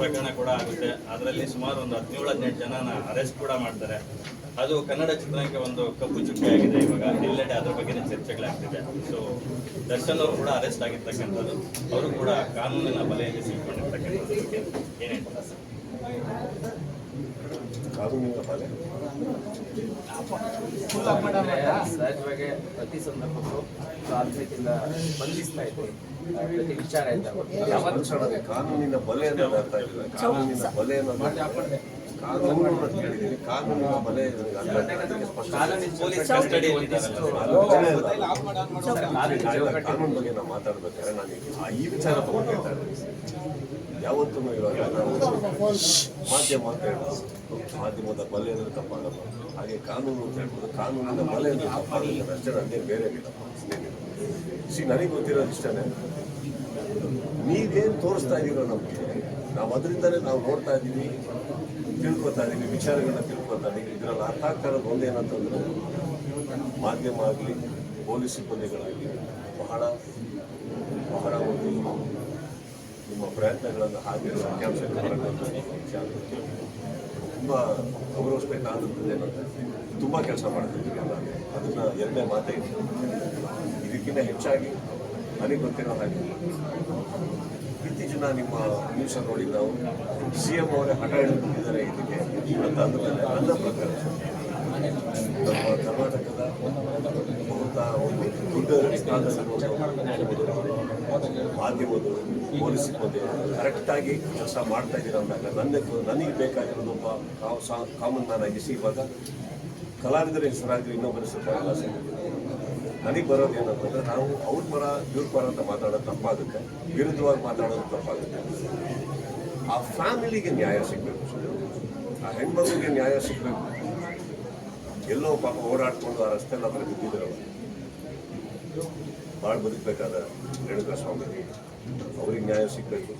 ಪ್ರಕರಣ ಕೂಡ ಆಗುತ್ತೆ. ಅದರಲ್ಲಿ ಸುಮಾರು ಒಂದು ಹದಿನೇಳು ಹದಿನೆಂಟು ಜನನ ಅರೆಸ್ಟ್ ಕೂಡ ಮಾಡ್ತಾರೆ. ಅದು ಕನ್ನಡ ಚಿತ್ರಕ್ಕೆ ಒಂದು ಕಪ್ಪು ಚುಕ್ಕೆ ಆಗಿದೆ. ಇವಾಗ ಎಲ್ಲೆಡೆ ಅದ್ರ ಬಗ್ಗೆ ಚರ್ಚೆಗಳಾಗ್ತಿದೆ. ಸೊ ದರ್ಶನ್ ಅವರು ಕೂಡ ಅರೆಸ್ಟ್ ಆಗಿರ್ತಕ್ಕಂಥದ್ದು. ಅವರು ಕೂಡ ಕಾನೂನಿನ ಬಲೆಯಲ್ಲಿ ಸಿಕ್ಕೊಂಡಿರ್ತಕ್ಕಂಥದ್ದು ಏನ್ ಹೇಳ್ತಾರೆ ಸರ್? ಸಹಜವಾಗಿ ಪ್ರತಿ ಸಂದರ್ಭಕ್ಕೂ ತಾಂತ್ರಿಕಿಂದ ಬಂಧಿಸ್ತಾ ಪ್ರತಿ ವಿಚಾರ ಕಾನೂನಿನ ಬಲೆ ಅನ್ನೋದು ಅರ್ಥ ಆಗಿಲ್ಲ ಕಾನೂನಿನ ಬಲೆ ಅನ್ನೋದು ಕಾನೂನು ಅಂತ ಕಾನೂನಿನ ಬಲೆ ಕಾನೂನು ಬಗ್ಗೆ ನಾವು ಮಾತಾಡ್ಬೇಕಾದ್ರೆ ನಾನು ಆ ಈ ವಿಚಾರ ಯಾವತ್ತೂ ಇವಾಗ ನಾವು ಮಾಧ್ಯಮ ಅಂತ ಹೇಳ್ಬೋದು ಮಾಧ್ಯಮದ ಬಲೆ ಅಂದ್ರೆ ತಪ್ಪಾಗಲ್ಲ ಹಾಗೆ ಕಾನೂನು ಅಂತ ಹೇಳ್ಬೋದು. ಕಾನೂನಿನ ಬಲೆ ಅಂದ್ರೆ ತಪ್ಪಾಗಲ್ಲ. ಅಷ್ಟೇ ನನಗೆ ಬೇರೆ ಸಿ, ನನಗೆ ಗೊತ್ತಿರೋದು ಇಷ್ಟನೇ. ನೀವೇನು ತೋರಿಸ್ತಾ ಇದೀರೋ ನಮಗೆ, ನಾವು ಅದರಿಂದಲೇ ನಾವು ನೋಡ್ತಾ ಇದ್ದೀವಿ ತಿಳ್ಕೊತಾ ಇದ್ದೀವಿ ವಿಚಾರಗಳನ್ನ ತಿಳ್ಕೊತಾ ಇದ್ದೀವಿ ಇದರಲ್ಲಿ ಅರ್ಥ ಆಗ್ತಾ ಒಂದೇನಂತಂದ್ರೆ ಮಾಧ್ಯಮ ಆಗಲಿ, ಪೊಲೀಸ್ ಸಿಬ್ಬಂದಿಗಳಾಗಲಿ, ಬಹಳ ಬಹಳ ಒಂದು ನಿಮ್ಮ ಪ್ರಯತ್ನಗಳನ್ನು ಹಾಗೆ ತುಂಬ ಗೌರವಿಸ್ಬೇಕಾದಂಥದ್ದು ಏನಂತ ತುಂಬ ಕೆಲಸ ಮಾಡ್ತಿದ್ದೀವಿ ಅಲ್ಲ ಅದನ್ನು ಎರಡನೇ ಮಾತೇ ಇದೆ ಇದಕ್ಕಿಂತ ಹೆಚ್ಚಾಗಿ ನನಗೆ ಗೊತ್ತಿರೋ ಹಾಗೆ, ಇತ್ತೀಚಿನ ನಿಮ್ಮ ನ್ಯೂಸ್ ನೋಡಿ ನಾವು ಸಿ ಎಂ ಅವರೇ ಹಠ ಹಿಡಿದುಕೊಂಡಿದ್ದಾರೆ ಇದಕ್ಕೆ. ಅಂತ ಅಂದಮೇಲೆ ನನ್ನ ಪ್ರಕಾರ, ನಮ್ಮ ಕರ್ನಾಟಕದ ಒಂದು ದೊಡ್ಡ ಸ್ಥಾನದಲ್ಲಿರುವಂಥವರು ಮಾಧ್ಯಮದವರು, ಪೊಲೀಸ್ ಸಿಬ್ಬಂದಿ ಕರೆಕ್ಟಾಗಿ ಕೆಲಸ ಮಾಡ್ತಾ ಇದ್ದೀರ ಅಂದಾಗ ನನಗೆ ನನಗೆ ಬೇಕಾಗಿರೋದು ಒಬ್ಬ ಕಾಮನ್ ಮ್ಯಾನ್ ಆಗಿ ಸಿ ಇವಾಗ ಕಲಾವಿದರ ಹೆಸರಾಗಿ ಇನ್ನೊಬ್ಬರ ಹೆಸರು ಸರ್. ನನಗೆ ಬರೋದು ನಾವು ಅವ್ರ ಪರ, ಇವ್ರ ಪರ ಅಂತ ಮಾತಾಡೋದು ತಪ್ಪಾಗುತ್ತೆ. ವಿರುದ್ಧವಾಗಿ ಮಾತಾಡೋದು ತಪ್ಪಾಗುತ್ತೆ. ಆ ಫ್ಯಾಮಿಲಿಗೆ ನ್ಯಾಯ ಸಿಗಬೇಕು ಆ ಹೆಣ್ಮಗುಗೆ ನ್ಯಾಯ ಸಿಗಬೇಕು. ಎಲ್ಲೋ ಪಾಪ ಓಡಾಡ್ಕೊಂಡು ಆ ರಸ್ತೆಲ್ಲ ಹತ್ರ ಭಾಳ ಬದುಕಬೇಕಾದ ರೇಣುಕಾ ಸ್ವಾಮಿ ಅವ್ರಿಗೆ ನ್ಯಾಯ ಸಿಗಬೇಕು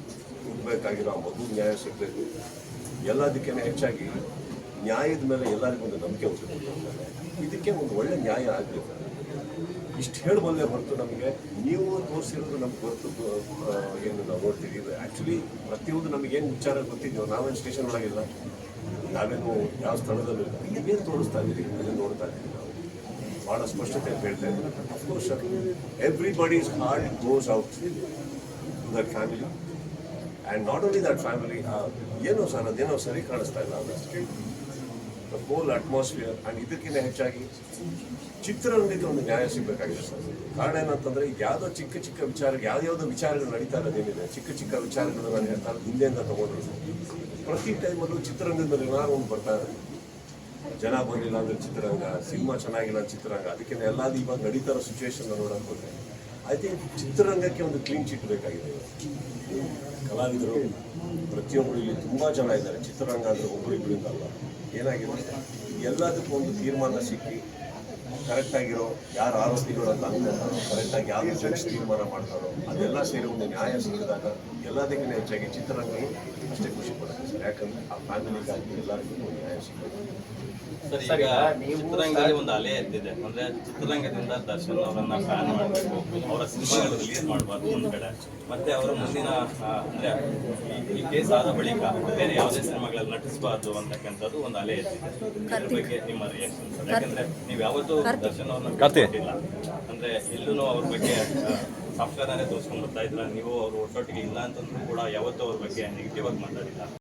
ಹುಟ್ಟಬೇಕಾಗಿರೋ ಆ ಮಗು ನ್ಯಾಯ ಸಿಗಬೇಕು. ಎಲ್ಲದಕ್ಕಿಂತ ಹೆಚ್ಚಾಗಿ ನ್ಯಾಯದ ಮೇಲೆ ಎಲ್ಲರಿಗೂ ಒಂದು ನಂಬಿಕೆ ಹೋಗ್ತದೆ ಇದಕ್ಕೆ ಒಂದು ಒಳ್ಳೆ ನ್ಯಾಯ ಆಗಬೇಕು. ಇಷ್ಟು ಹೇಳಬಲ್ಲೆ ಹೊರತು ನಮಗೆ, ನೀವು ತೋರಿಸಿರೋದು ನಮ್ಗೆ ಗೊತ್ತು ಏನು ನಾವು ನೋಡ್ತೀವಿ. ಆ್ಯಕ್ಚುಲಿ ಪ್ರತಿಯೊಂದು ನಮಗೇನು ವಿಚಾರ ಗೊತ್ತಿದ್ಯೋ, ನಾವೇನು ಸ್ಟೇಷನ್ ಒಳಗಿಲ್ಲ. ನಾವೇನು ಯಾವ ಸ್ಥಳದಲ್ಲೂ ನೀವೇನು ತೋರಿಸ್ತಾ ಅದನ್ನು ನೋಡ್ತಾ ಇದ್ದೀವಿ ನಾವು ಭಾಳ ಸ್ಪಷ್ಟತೆ ಹೇಳ್ತಾ ಇದ್ದಾರೆ of course everybody's heart goes out to that family and not only that family ಏನೋ ಸರ್, ಅದೇನೋ ಸರಿ ಕಾಣಿಸ್ತಾ ಇಲ್ಲ ದ ಹೋಲ್ ಅಟ್ಮಾಸ್ಫಿಯರ್ ಆ್ಯಂಡ್ ಇದಕ್ಕಿಂತ ಹೆಚ್ಚಾಗಿ ಚಿತ್ರರಂಗಕ್ಕೆ ಒಂದು ನ್ಯಾಯ ಸಿಗಬೇಕಾಗಿದೆ ಸರ್. ಕಾರಣ ಏನಂತಂದ್ರೆ ಯಾವುದೋ ಚಿಕ್ಕ ಚಿಕ್ಕ ವಿಚಾರ ಯಾವ್ಯಾವುದೋ ವಿಚಾರಗಳು ನಡೀತಾ ಇರೋದೇನಿದೆ ಚಿಕ್ಕ ಚಿಕ್ಕ ವಿಚಾರಗಳು ನಾನು ಹೇಳ್ತಾ ಹಿಂದೆಯಿಂದ ತಗೊಂಡ್ರು. ಪ್ರತಿ ಟೈಮಲ್ಲೂ ಚಿತ್ರರಂಗದಲ್ಲಿ ಏನಾದ್ರು ಒಂದು ಬರ್ತಾ ಇದೆ. ಜನ ಬರಲಿಲ್ಲ ಅಂದ್ರೆ ಚಿತ್ರರಂಗ, ಸಿನಿಮಾ ಚೆನ್ನಾಗಿಲ್ಲ ಚಿತ್ರರಂಗ, ಅದಕ್ಕೆ ಎಲ್ಲಾದ್ ಇವಾಗ ನಡೀತಾ ಇರೋ ಸಿಚುವೇಶನ್ ನೋಡಕ್ ಹೋದ್ರೆ ಐ ಥಿಂಕ್ ಚಿತ್ರರಂಗಕ್ಕೆ ಒಂದು ಕ್ಲೀನ್ ಚಿಟ್ ಬೇಕಾಗಿದೆ ಕಲಾವಿದರು ಪ್ರತಿಯೊಬ್ಬರು ಇಲ್ಲಿ ತುಂಬ ಜನ ಇದ್ದಾರೆ. ಚಿತ್ರರಂಗ ಅಂದ್ರೆ ಒಬ್ಬರು ಇಬ್ಬರಿಂದ ಅಲ್ಲ ಏನಾಗಿದೆ? ಎಲ್ಲದಕ್ಕೂ ಒಂದು ತೀರ್ಮಾನ ಸಿಕ್ಕಿ ಕರೆಕ್ಟಾಗಿರೋ ಯಾರು ಆರೋಪಿಗಳು ಅಂತ ಕರೆಕ್ಟ್ ಕರೆಕ್ಟಾಗಿ ಯಾರು ಜಡ್ಜ್ ತೀರ್ಮಾನ ಮಾಡ್ತಾರೋ ಅದೆಲ್ಲ ಸೇರಿ ಒಂದು ನ್ಯಾಯ ಸಿಕ್ಕಿದಾಗ ಎಲ್ಲದಕ್ಕಿಂತ ಹೆಚ್ಚಾಗಿ ಚಿತ್ರರಂಗ ಅಷ್ಟೇ ಖುಷಿ ಪಡುತ್ತೆ ಸರ್. ಯಾಕಂದ್ರೆ ಆ ಫ್ಯಾಮಿಲಿಗಾಗಿ ಎಲ್ಲರಿಗೂ ಒಂದು ನ್ಯಾಯ ಸಿಗಬೇಕು ಸರ್ ಸರ್, ಈಗ ಚಿತ್ರರಂಗದಲ್ಲಿ ಒಂದು ಅಲೆ ಎದ್ದಿದೆ. ಅಂದ್ರೆ ಚಿತ್ರರಂಗದಿಂದ ದರ್ಶನ್ ಅವರನ್ನ ಬ್ಯಾನ್ ಮಾಡಬೇಕು ಅವರ ಸಿನಿಮಾಗಳು ರಿಲೀಸ್ ಮಾಡಬಾರ್ದು ಒಂದ್ ಕಡೆ. ಮತ್ತೆ ಅವರ ಮುಂದಿನ ಅಂದ್ರೆ ಈ- ಈ ಕೇಸ್ ಆದ ಬಳಿಕ ಬೇರೆ ಯಾವುದೇ ಸಿನಿಮಾಗಳಲ್ಲಿ ನಟಿಸಬಾರ್ದು ಅಂತಕ್ಕಂಥದ್ದು ಒಂದು ಅಲೆ ಎದ್ದಿದೆ. ಇದ್ರ ಬಗ್ಗೆ ನಿಮ್ಮ ರಿಯಾಕ್ಷನ್ ಸರ್ ಯಾಕಂದ್ರೆ ನೀವು ಯಾವತ್ತೂ ಅವ್ರನ್ನ ಅಂದ್ರೆ ಎಲ್ಲೂ ಅವ್ರ ಬಗ್ಗೆ ಸಾಫ್ಟ್ವೇರ್ನೇ ತೋರಿಸ್ಕೊಂಡು ಬರ್ತಾ ಇದ್ರ? ನೀವು ಅವ್ರ ಒಟ್ಟೊಟ್ಟಿಗೆ ಇಲ್ಲ ಅಂತಂದ್ರೂ ಕೂಡ ಯಾವತ್ತೂ ಅವ್ರ ಬಗ್ಗೆ ನೆಗೆಟಿವ್ ಆಗಿ ಮಾತಾಡಿಲ್ಲ.